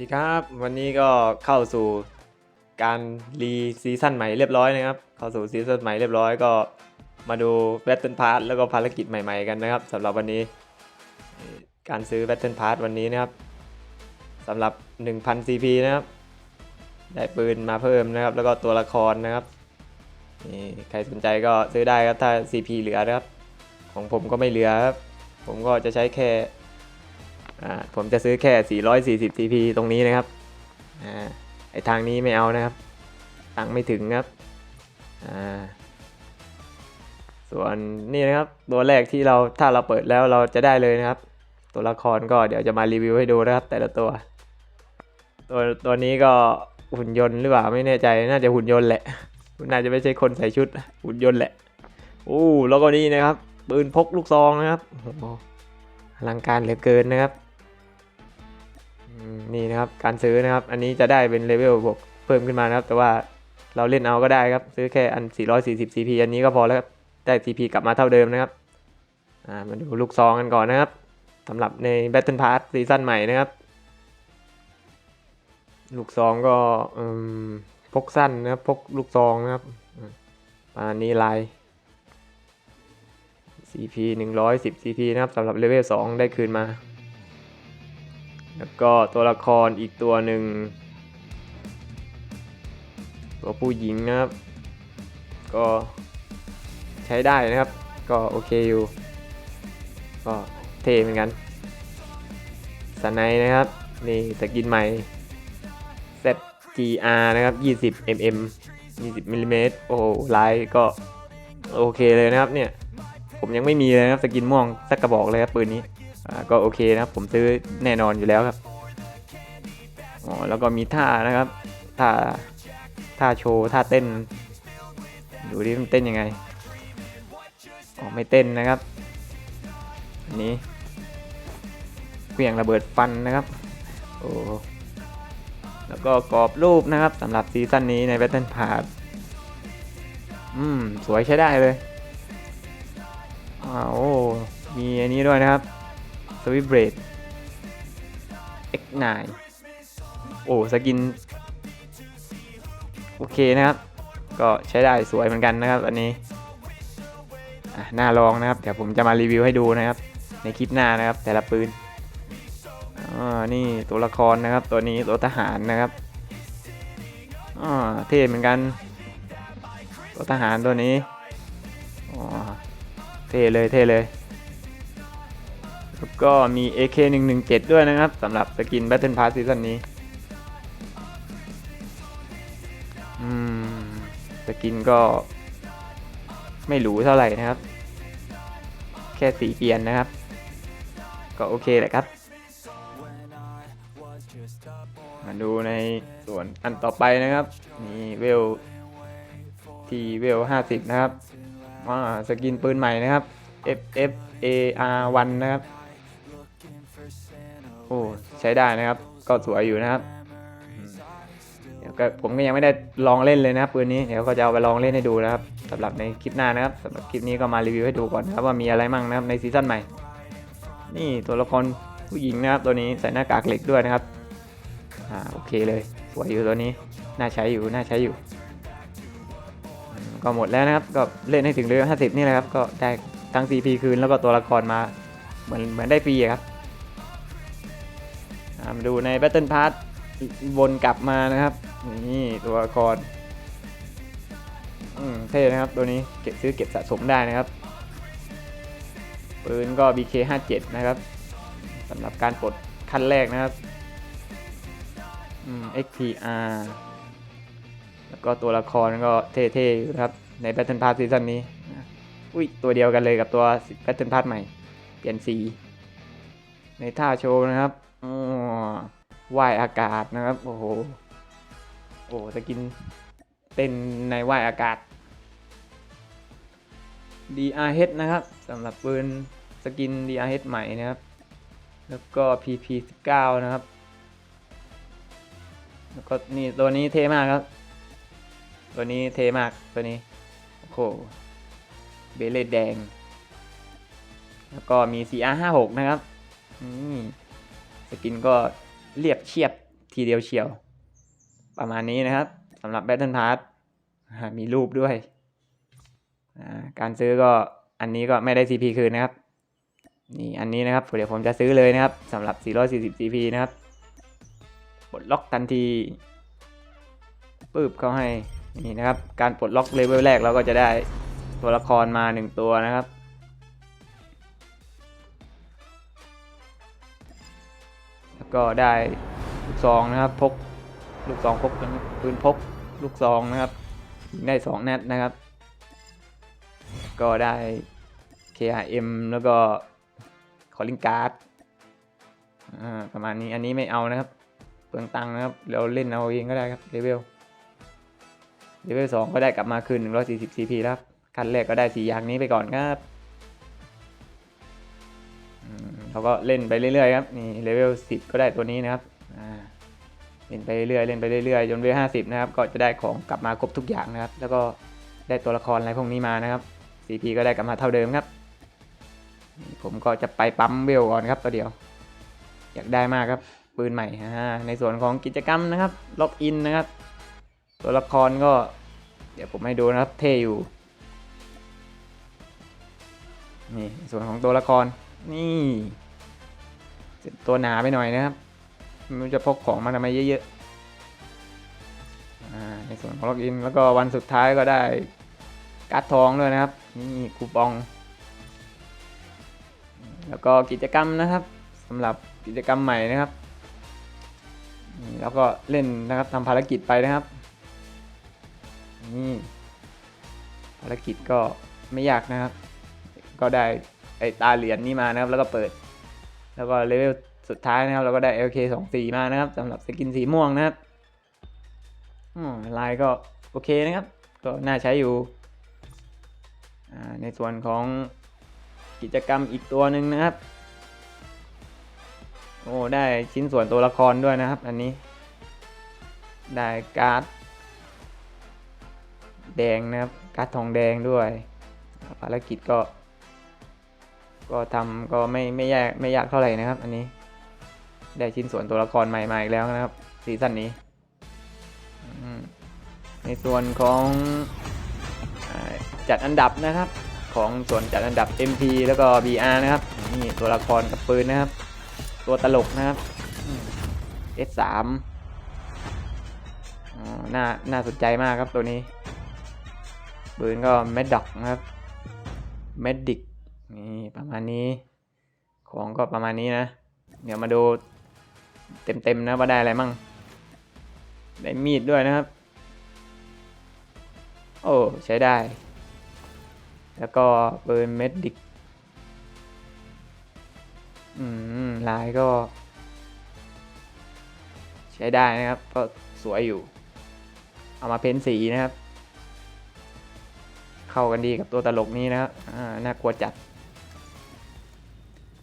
ดีครับ วันนี้ก็เข้าสู่การรีซีซั่นใหม่เรียบร้อยนะครับ เข้าสู่ซีซั่นใหม่เรียบร้อยก็มาดูแบตเทิลพาร์แล้วก็ภารกิจใหม่ๆกันนะครับสำหรับวันนี้ การซื้อแบตเทิลพาร์วันนี้นะครับสำหรับ 1,000 CP นะครับ ได้ปืนมาเพิ่มนะครับ แล้วก็ตัวละครนะครับนี่ใครสนใจก็ซื้อได้ครับถ้า CP เหลือนะครับ ของผมก็ไม่เหลือครับ ผมก็จะใช้แค่ ผมจะซื้อแค่ 440 TP ตรงนี้นะครับอไอทางนี้ไม่เอานะครับ ตังค์ไม่ถึงครับส่วนนี่นะครับ ตัวแรกที่เราถ้าเราเปิดแล้วเราจะได้เลยนะครับ ตัวละครก็เดี๋ยวจะมารีวิวให้ดูนะครับ แต่ละตัว ตัวตัวนี้ก็หุ่นยนต์หรือเปล่าไม่แน่ใจน่าจะหุ่นยนต์แหละน่าจะไม่ใช่คนใส่ชุดหุ่นยนต์แหละโอ้แล้วก็นี่นะครับปืนพกลูกซองนะครับอลังการเหลือเกินนะครับ นี่นะครับ การซื้อนะครับ อันนี้จะได้เป็นเลเวลบวกเพิ่มขึ้นมานะครับ แต่ว่าเราเล่นเอาก็ได้ครับ ซื้อแค่อัน 440 CP อันนี้ก็พอแล้วครับ ได้ CP กลับมาเท่าเดิมนะครับ อ่า มาดูลูกซองกันก่อนนะครับสำหรับใน Battle Pass ซีซั่นใหม่นะครับ ลูกซองก็พกสั้นนะครับ พกลูกซองนะครับมอันนี้ลาย CP 110 CP นะครับสำหรับเลเวล2ได้คืนมา แล้วก็ตัวละครอีกตัวหนึ่ง ตัวผู้หญิงนะครับ ก็ใช้ได้นะครับ ก็โอเคอยู่ ก็เท่เหมือนกันสไนนะครับ นี่สกินใหม่ ZGR นะครับ 20 mm 20มิลลิเมตรโอ้โหลายก็โอเคเลยนะครับเนี่ย ผมยังไม่มีเลยนะครับ สกินม่วงสักกระบอกเลยครับปืนนี้ ก็โอเคนะครับ ผมซื้อแน่นอนอยู่แล้วครับอ๋อแล้วก็มีท่านะครับท่าท่าโชว์ท่าเต้นดูดิมันเต้นยังไงอ๋อไม่เต้นนะครับอันนี้เพียงระเบิดฟันนะครับโอ้แล้วก็กรอบรูปนะครับสำหรับซีซั่นนี้ใน Battle Pass อืม สวยใช้ได้เลยอ้าวมีอันนี้ด้วยนะครับ วิเบรด X9 โอ้สกิน โอเคนะครับ ก็ใช้ได้สวยเหมือนกันนะครับ อันนี้น่าลองนะครับ เดี๋ยวผมจะมารีวิวให้ดูนะครับ ในคลิปหน้านะครับ แต่ละปืนอ่านี่ตัวละครนะครับ ตัวนี้ตัวทหารนะครับอ่าเท่เหมือนกัน ตัวทหารตัวนี้อ๋อเท่เลยเท่เลยแล้ว ก็มี AK117 ด้วยนะครับสำหรับสกิน Battle Pass ซีซั่นนี้อืมสกินก็ไม่หรูเท่าไหร่นะครับ แค่สีเปลี่ยนนะครับ ก็โอเคแหละครับ มาดูในส่วนอันต่อไปนะครับนี่เวลที่เวล 50 นะครับอ่าสกินปืนใหม่นะครับ FF AR 1 นะครับ โอ้ใช้ได้นะครับ ก็สวยอยู่นะครับเดี๋ยวก็ผมก็ยังไม่ได้ลองเล่นเลยนะครับปืนนี้เดี๋ยวก็จะเอาไปลองเล่นให้ดูนะครับสำหรับในคลิปหน้านะครับสำหรับคลิปนี้ก็มารีวิวให้ดูก่อนนะครับว่ามีอะไรมั่งนะครับในซีซั่นใหม่ นี่ตัวละครผู้หญิงนะครับตัวนี้ใส่หน้ากากเหล็กด้วยนะครับอ่าโอเคเลยสวยอยู่ตัวนี้น่าใช้อยู่น่าใช้อยู่ ก็หมดแล้วนะครับก็เล่นให้ถึงเลเวล50 นี่แหละครับก็ได้ทั้ง CP คืนแล้วก็ตัวละครมาเหมือนเหมือนได้ฟรีครับ มาดูใน Battle Pass วนกลับมานะครับ นี่ตัวละครเท่นะครับ ตัวนี้เก็บซื้อเก็บสะสมได้นะครับปืนก็ BK57 นะครับสำหรับการปลดขั้นแรกนะครับอืม XPR แล้วก็ตัวละครก็เท่ๆอยู่นะครับ ใน Battle Pass ซีซั่นนี้ อุ้ย ตัวเดียวกันเลยกับตัว Battle Pass ใหม่ เปลี่ยนสี ในท่าโชว์นะครับ อ๋อ ว่ายอากาศนะครับ โอ้โห โอ้สกินเต้นในว่ายอากาศ DRH นะครับสำหรับปืนสกิน DRH ใหม่นะครับ แล้วก็ PP19 นะครับ แล้วก็นี่ตัวนี้เท่มากครับ ตัวนี้เท่มากตัวนี้ โอ้โห เบลเลตแดง แล้วก็มี CR56 นะครับอืมส กินก็เรียบเชียบทีเดียวเฉียว ประมาณนี้นะครับสำหรับ Battle Pass อ่ามีรูปด้วย การซื้อก็อันนี้ก็ไม่ได้ CP คืนนะครับ นี่อันนี้นะครับเดี๋ยวผมจะซื้อเลยนะครับสำหรับ 440 CP นะครับปลดล็อกทันทีปึ๊บเขาให้นี่นะครับ การปลดล็อกเลเวลแรกเราก็จะได้ตัวละครมาหนึ่งตัวนะครับ ก็ได้ลูกซองนะครับพกลูกซองพกปืนพกลูกซองนะครับ ได้สองนัดนะครับ ก็ได้ KRM แล้วก็คอลลิงการ์ดประมาณนี้อันนี้ไม่เอานะครับ เปลืองตังค์นะครับ เราเล่นเอาเองก็ได้ครับเลเวลเลเวลสองก็ได้กลับมาคืน140 CP แล้วครับขั้นแรกก็ได้สีอย่างนี้ไปก่อนครับ เราก็เล่นไปเรื่อยๆครับนี่เลเวล10 ก็ได้ตัวนี้นะครับเล่นไปเรื่อยๆเล่นไปเรื่อยๆจนเลเวล50นะครับก็จะได้ของกลับมาครบทุกอย่างนะครับ แล้วก็ได้ตัวละครอะไรพวกนี้มานะครับ CP ก็ได้กลับมาเท่าเดิมครับ ผมก็จะไปปั๊มเวลก่อนครับตัวเดียว อยากได้มากครับปืนใหม่อ่าในส่วนของกิจกรรมนะครับล็อกอินนะครับ ตัวละครก็ เดี๋ยวผมให้ดูนะครับเท่อยู่นี่ส่วนของตัวละครนี่ ตัวหนาไปหน่อยนะครับมันจะพกของมาทำไมเยอะๆในส่วนของล็อกอินแล้วก็วันสุดท้ายก็ได้การ์ดทองด้วยนะครับ นี่คูปอง แล้วก็กิจกรรมนะครับสำหรับกิจกรรมใหม่นะครับแล้วก็เล่นนะครับทำภารกิจไปนะครับนี่ภารกิจก็ไม่ยากนะครับ ก็ได้ไอตาเหรียญนี้มานะครับ แล้วก็เปิด แล้วก็เลเวลสุดท้ายนะครับ เราก็ได้ LK 2 4มานะครับสำหรับสกินสีม่วงนะครับลายก็โอเคนะครับ ก็น่าใช้อยู่ ในส่วนของกิจกรรมอีกตัวหนึ่งนะครับ โอ้ ได้ชิ้นส่วนตัวละครด้วยนะครับ อันนี้ ได้การ์ดแดงนะครับ การ์ดทองแดงด้วย ภารกิจก็ ก็ทำก็ไม่ไม่ยากไม่ยากเท่าไหร่นะครับ อันนี้ ได้ชิ้นส่วนตัวละครใหม่มาอีกแล้วนะครับซีซั่นนี้ ในส่วนของจัดอันดับนะครับ ของส่วนจัดอันดับ MP แล้วก็ BR นะครับนี่ตัวละครกับปืนนะครับ ตัวตลกนะครับ S3 อน่าน่าสนใจมากครับตัวนี้ปืนก็ m มดด็อกนะครับ m มดดิก นี่ประมาณนี้ ของก็ประมาณนี้นะ เดี๋ยวมาดูเต็มๆนะว่าได้อะไรมั่ง ได้มีดด้วยนะครับ โอ้ใช้ได้ แล้วก็ปืนเมดดิก อืมลายก็ ใช้ได้นะครับ ก็สวยอยู่ เอามาเพ้นสีนะครับ เข้ากันดีกับตัวตลกนี้นะครับอ่าน่ากลัวจัด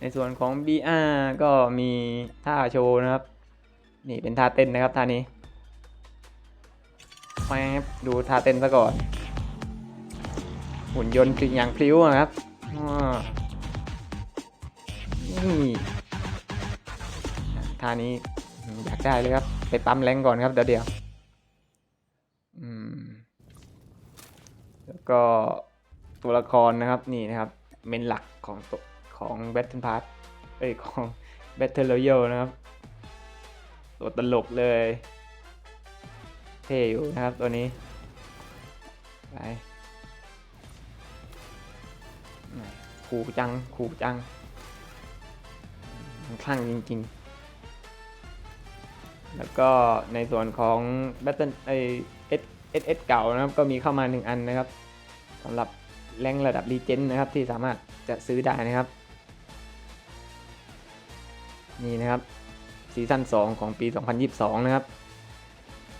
ในส่วนของ BR ก็มีท่าโชว์นะครับ นี่เป็นท่าเต้นนะครับท่านี้แป๊บดูท่าเต้นซะก่อน หุ่นยนต์คืออย่างพลิ้วอะครับนี่ท่านี้อยากได้เลยครับ ไปปั๊มแรงก่อนครับเดี๋ยวเดี๋ยวแล้วก็ตัวละครนะครับนี่นะครับเมนหลักของตัว ของ Battle Pass เอ้ยของ Battle Royale นะครับ ตัวตลกเลย เท่อยู่นะครับตัวนี้ ไปขู่จังขู่จังคลั่งจริง ๆ แล้วก็ในส่วนของ Battle ไอ S S S เอสเก่านะครับ ก็มีเข้ามาหนึ่งอันนะครับสำหรับแรงระดับ r e g e n นะครับที่สามารถจะซื้อได้นะครับ นี่นะครับซีซั่น2 ของปี 2022 นะครับ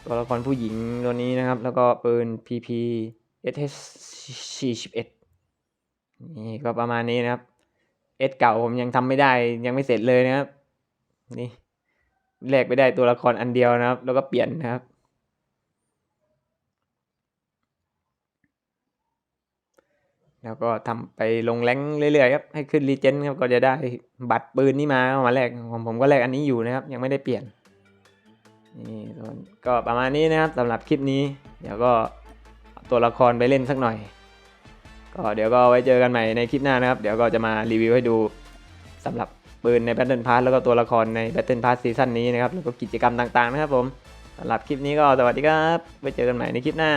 ตัวละครผู้หญิงตัวนี้นะครับ แล้วก็ปืน PP SH 41นี่ก็ประมาณนี้นะครับเอสเก่าผมยังทำไม่ได้ยังไม่เสร็จเลยนะครับ นี่แลกไปได้ตัวละครอันเดียวนะครับ แล้วก็เปลี่ยนนะครับ แล้วก็ทำไปลงแรงเรื่อยๆครับให้ขึ้นรีเจนครับก็จะได้บัตรปืนนี่มามาแลกของผมก็แลกอันนี้อยู่นะครับ ยังไม่ได้เปลี่ยนนี่ก็ประมาณนี้นะครับสำหรับคลิปนี้ เดี๋ยวก็ตัวละครไปเล่นสักหน่อย ก็เดี๋ยวก็ไว้เจอกันใหม่ในคลิปหน้านะครับ เดี๋ยวก็จะมารีวิวให้ดูสำหรับปืนใน Battle Pass แล้วก็ตัวละครใน Battle Pass ซีซั่นนี้นะครับแล้วก็กิจกรรมต่างๆนะครับผมสำหรับคลิปนี้ก็สวัสดีครับไว้เจอกันใหม่ในคลิปหน้า